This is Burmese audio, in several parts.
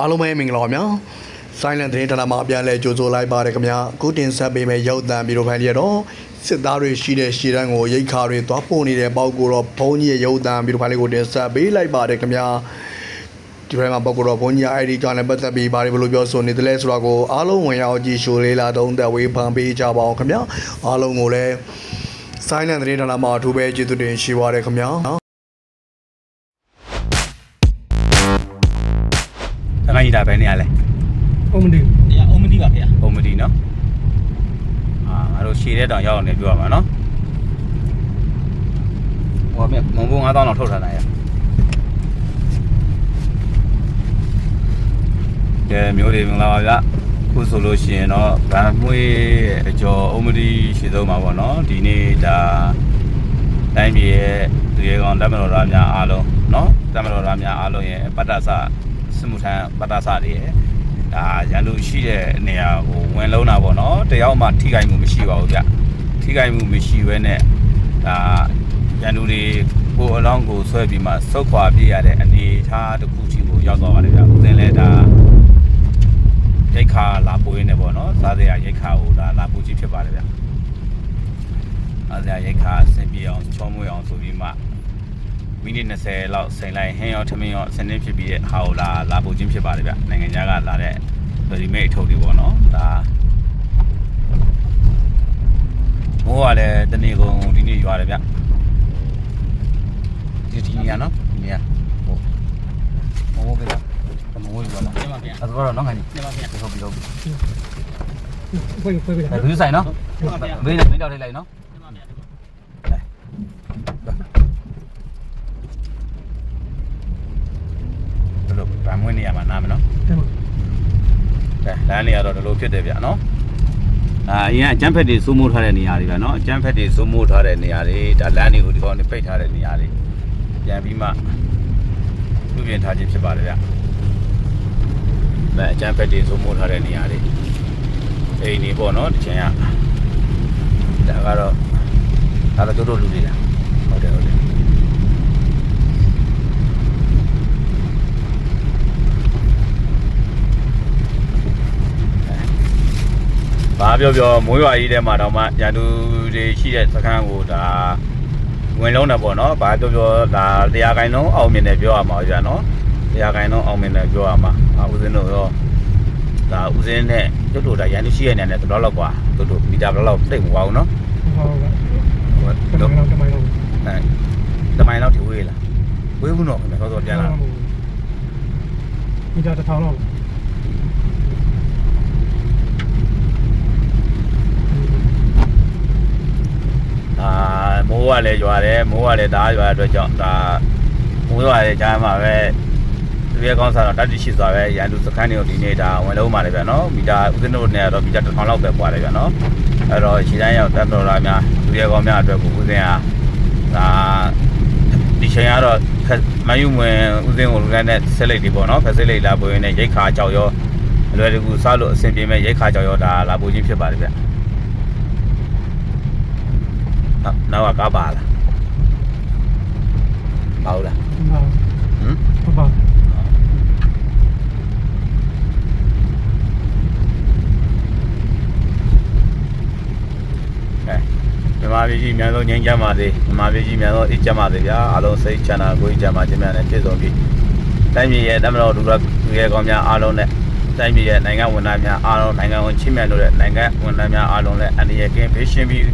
အားလုံးပဲမင်္ဂလာပါဗျာ Silent သတင်းဌာနမှာအပြန်အလဲကြိုဆိုလိုက်ပါတယ်ခင်ဗျာအခုတင်ဆက်ပေးမယ့်ရုပ်သံဗီဒီယိုဖိုင်တွေတော့စစ်သားတွေရှိတဲ့ရှေ့တန်းကိုရိတ်ခါတွေသွားပို့နေတဲ့ပေါက်ကိုတော့ဘုံကြီးရဲ့ရုပ်သံဗီဒီယိုဖိုင်လေးကိုတင်ဆက်ပေးလိုက်ပါတယ်ခင်ဗျာဒီဘက်မှာပေါက်ကိုတော့ဘုံကြီး ID ကြောင့်လည်းပတ်သက်ပြီးဘာတွေဘယ်လိုပြောဆိုနေသလဲဆိုတာကိုအားလုံးဝင်ရောက်ကြည့်ရှုလေးလာသုံးသက်ဝေးဖန်ပေးကြပါအောင်ခင်ဗျာအားလုံးကိုလည်း Silent သတင်းဌာနမှာအထူးပဲကျေးဇူးတင်ရှိပါတယ်ခင်ဗျာ တခါကြီးတာပဲနေရလဲဟုတ်မသိ။တရားအုံးမသိပါဗျာပုံမတီနော်အာငါတို့ရှည်တဲ့တောင်ရောက်အောင်လည်းပြောရမှာနော်ဟောမြမုံဘုံ9000လောက်ထုတ်ထားတာရကဲမျိုးတွေမင်္ဂလာပါဗျခုဆိုလို့ရှိရင်တော့ဗန်မွေးအကျော်အုံမတီရှည်ဆုံးမှာပေါ့နော်ဒီနေ့ဒါတိုင်းပြည်ရဲ့သူရဲကောင်တပ်မတော်သားများအားလုံးနော်တပ်မတော်သားများအားလုံးရဲ့ပတ္တဆ စစ်မှုထမ်းပတ္တဆတွေရဲ့ဒါရန်သူရှိတဲ့နေရာဟိုဝင်လုံးတာပေါ့နော်တယောက်မှထိခိုက်မှုမရှိပါဘူးဗျထိခိုက်မှုမရှိဘဲနဲ့ဒါရန်သူတွေကိုအလောင်းကိုဆွဲပြီးမှစုတ်ခွာပြရတဲ့အနေအထားတစ်ခုချင်းကိုရောက်သွားပါတယ်ဗျဦးစင်လဲဒါရိတ်ခါလာပိုးရင်းနေပေါ့နော်စားစရာရိတ်ခါကိုဒါလာပိုးကြည့်ဖြစ်ပါတယ်ဗျစားစရာရိတ်ခါဆင်ပြေအောင်ချောမွေးအောင်ဆိုပြီးမှ မိနစ်20လောက်စိန်လိုက်ဟင်းရောထမင်းရောအစင်းင်းဖြစ်ပြီးတဲ့ဟာကိုလာလာပို့ခြင်းဖြစ်ပါတယ်ဗျနိုင်ငံခြားကလာတဲ့ဒီမိတ်အထုပ်တွေပေါ့နော်ဒါမိုးကလည်းတနေ့ကုန်ဒီနေ့ရွာတယ်ဗျဒီဒီနေရနော်ဒီနေရဟိုမိုးပဲလားမိုးရွာလား။တင်ပါဗျာအဲ့တော့တော့ငါကြီး။တင်ပါဗျာဟုတ်ပြီဟုတ်ပြီဖွင့်ဖွင့်ပြအဲဘယ်ဆိုင်နော်တင်ပါဗျာဘေးနဲ့မင်းတော့ထိလိုက်နော် တင်ပါဗျာ ဘယ်လိုဗန်မွေးနေရမှာနားမနော် တယ်မ ကဲ လမ်းနေရတော့ဒီလိုဖြစ်တယ်ဗျနော်အာအရင်ကအကျန်းဖက်တွေစိုးမိုးထားတဲ့နေရာတွေဗျနော်အကျန်းဖက်တွေစိုးမိုးထားတဲ့နေရာတွေဒါလမ်းတွေကိုဒီကောင်နေပိတ်ထားတဲ့နေရာတွေပြန်ပြီးမှပြုပြင်ထားခြင်းဖြစ်ပါတယ်ဗျအဲအကျန်းဖက်တွေစိုးမိုးထားတဲ့နေရာတွေအိမ်နေပေါ့နော်ဒီချိန်ကဒါကတော့ဒါတော့တို့တို့လူတွေလားဟုတ်တယ်ဟုတ်တယ် ဘာ ပြောပြောမိုးရွာကြီးထဲမှာတော့မှရန်သူတွေရှိတဲ့စခန်းကိုဒါဝင်လုံးတယ်ပေါ့နော်ဘာပြောပြောဒါတရားကိုင်လုံးအောင်မြင်တယ်ပြောရမှာကြာနော်တရားကိုင်လုံးအောင်မြင်တယ်ပြောရမှာအာဦးစင်းတို့ရောဒါဦးစင်းနဲ့ကျွတ်တို့ဒါရန်သူရှိရနေတယ်တော်တော့ကွာတို့တို့မီတာဘယ်လောက်တိတ်မဝအောင်နော်ဟုတ်ကဲ့ဟိုတတို့မိုင်းတော့တမိုင်းတော့အဲတမိုင်လောက်ထိဝေးလားဝေးဘူးနော်ခင်ဗျာတော့ပြန်လာဒီတာတစ်ထောင်တော့အာ မိုးကလည်းရွာတယ်မိုးကလည်းဒါရွာတဲ့အတွက်ကြောင့်ဒါမိုးရွာတဲ့ကြားမှာပဲသူရဲ့ကောင်းစားတော့တတ်တိရှိစွာပဲရန်သူစခန်းတွေကိုဒီနေ့ဒါဝင်လုံးပါလေဗျာနော်မီတာဦးဇင်းတို့နဲ့တော့မီတာ1000လောက်ပဲပွားတယ်ဗျာနော်အဲ့တော့ရှီတိုင်းရောက်တက်မလို့လားများသူရဲ့ကောင်းများအတွက်ကိုဦးဇင်းကဒါဒီချိန်ကတော့မယူဝင်ဦးဇင်းကိုလူတိုင်းနဲ့ဆက်လိုက်ဒီပေါ့နော်ဖက်ဆက်လိုက်လာပွေးနေရိတ်ခါကြောက်ရောအလွယ်တကူစားလို့အဆင်ပြေမဲ့ရိတ်ခါကြောက်ရောဒါလာပို့ခြင်းဖြစ်ပါတယ်ဗျာ နောက်နောက်ကကားပါလားမဟုတ်လားဟမ်ဟုတ်ပါကဲမြန်မာပြည်ကြီးအများဆုံးငြိမ်းချမ်းပါစေမြန်မာပြည်ကြီးအများဆုံးအေးချမ်းပါစေဗျာအားလုံးစိတ်ချမ်းသာကိုယ်ကြီးချမ်းသာခြင်းများနဲ့ပြည့်စုံပြီးတိုင်းပြည်ရဲ့တမတော်ဒုရသူရဲကောင်းများအားလုံးနဲ့တိုင်းပြည်ရဲ့နိုင်ငံဝန်ထမ်းများအားလုံးနိုင်ငံဝန်ချင်းမြတ်လို့တဲ့နိုင်ငံဝန်ထမ်းများအားလုံးလည်းအန္တရာယ်ကင်းဘေးရှင်းပြီး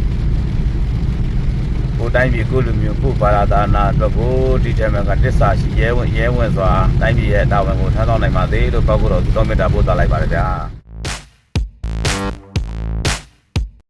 ကိုယ်တိုင်းပြည်ကိုယ်လူမျိုးကိုယ်ဘာသာသာနာအတွက်ကိုဒီထဲမှာကတစ္ဆာရှိရဲဝင်ရဲဝင်စွာတိုင်းပြည်ရဲ့တာဝန်ကိုထမ်းဆောင်နိုင်ပါစေလို့ပောက်ကတော့သူတော်မေတ္တာပို့သလိုက်ပါတယ်ဗျာ